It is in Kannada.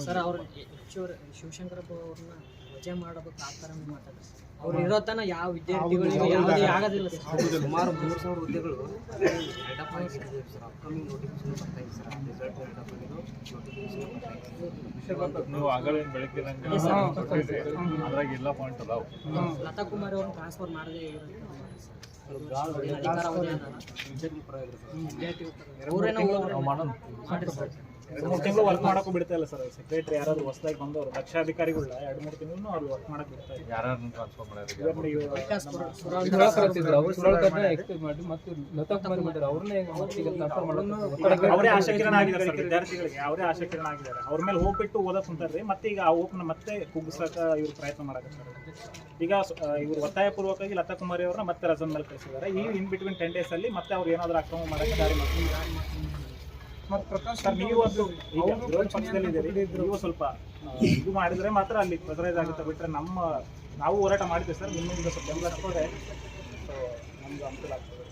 ಸರ್. ಅವ್ರ ಶಿವ ಶಿವಶಂಕರಪ್ಪ ಅವ್ರನ್ನ ವಜೆ ಮಾಡಬೇಕು ಆ ಥರ ಮಾತಾಡ್ತಾರೆ ಅವ್ರು ಇರೋ ತನ ಯಾವ ವಿದ್ಯಾರ್ಥಿಗಳಿಗೆ ಯಾವುದೇ ಆಗೋದಿಲ್ಲ ಸರ್. ಸುಮಾರು ಮೂರು ಸಾವಿರ ಹುದ್ದೆಗಳು ಸರ್ ಅಪ್ಕಮಿಂಗ್ ನೋಟಿಫಿಕೇಶನ್ ನೀವು ಆಗಲೇ ಬೆಳಗ್ಗೆ ನಂಗೆ ಅದ್ರಾಗ ಎಲ್ಲ ಪಾಯಿಂಟ್ ಅದಾವ. ಲತಾ ಕುಮಾರ್ ಅವ್ರನ್ನ ಟ್ರಾನ್ಸ್ಫರ್ ಮಾಡದೇ ಅಧಿಕಾರ ಮಾಡೋಣ ಸರ್ ಎರಡು ಮೂರು ತಿಂಗಳು ವರ್ಕ್ ಮಾಡಕ್ಕೂ ಬಿಡ್ತಾ ಇಲ್ಲ ಸರ್ ಸೆಕ್ರೆಟರಿ ಯಾರಾದ್ರು ಹೊಸದಾಗಿ ಬಂದವರು ದಕ್ಷಾಧಿಕಾರಿಗಳ ಎರಡು ಮೂರು ತಿಂಗಳು ಅವ್ರು ವರ್ಕ್ ಮಾಡಕ್ ಬಿಡ್ತಾ ಇಲ್ಲ. ಯಾರನ್ನ ಟ್ರಾನ್ಸ್ಫರ್ ಮಾಡ್ಯಾರ ಇವಾಗ ನೀವು ವಿಕಾಸ್ ಪುರ- ಸುರಾಳ್ ಮಾಡಿ ಮತ್ತೆ ಲತಾ ಕುಮಾರಿ ಮಾಡಿದ್ರು ಅವ್ರನ್ನೇ ಮತ್ತೆ ಈಗ ಟ್ರಾನ್ಸ್ಫರ್ ಅವರೇ ಆಶಾಕಿರಣ ಆಗಿದ್ದಾರೆ ಸರ್ ವಿದ್ಯಾರ್ಥಿಗಳಿಗೆ ಅವರೇ ಆಶಾಕಿರಣ ಆಗಿದ್ದಾರೆ. ಅವ್ರ ಮೇಲೆ ಹೋಗ್ಬಿಟ್ಟು ಓದಕ್ ಕುಂತಾರ್ರಿ ಮತ್ತೆ ಈಗ ಆ ಹೋಗ್ನ ಮತ್ತೆ ಕುಗ್ಸಕ ಇವ್ರು ಪ್ರಯತ್ನ ಮಾಡಕತ್ತಾರೆ ಈಗ ಇವ್ರು ಒತ್ತಾಯಪೂರ್ವಕವಾಗಿ ಲತಾ ಕುಮಾರಿ ಅವ್ರನ್ನ ಮತ್ತೆ ರಜನ್ ಮೇಲೆ ಕಳಿಸಿದ್ದಾರೆ. ಈ ಇನ್ ಬಿಟ್ವೀನ್ ಟೆನ್ ಡೇಸ್ ಅಲ್ಲಿ ಮತ್ತೆ ಅವ್ರು ಏನಾದ್ರು ಅಕ್ರಮ ಮಾಡಕ್ಕೆ ದಾರಿ ಮಾಡ್ತಾರೆ. ಸರ್ ನೀವು ಒಂದು ಈಗ ವಿರೋಧ ಪಕ್ಷದಲ್ಲಿದ್ದೀರಿ ನೀವು ಸ್ವಲ್ಪ ಇದು ಮಾಡಿದ್ರೆ ಮಾತ್ರ ಅಲ್ಲಿ ಪ್ರೆಸರೈಸ್ ಆಗುತ್ತೆ ಬಿಟ್ರೆ ನಮ್ಮ ನಾವು ಹೋರಾಟ ಮಾಡ್ತೀವಿ ಸರ್ ನಿಮ್ಮಿಂದ ಸ್ವಲ್ಪ ಬೆಂಬಲ ಸೊ ನಮ್ಗೆ ಅನುಕೂಲ ಆಗ್ತದೆ.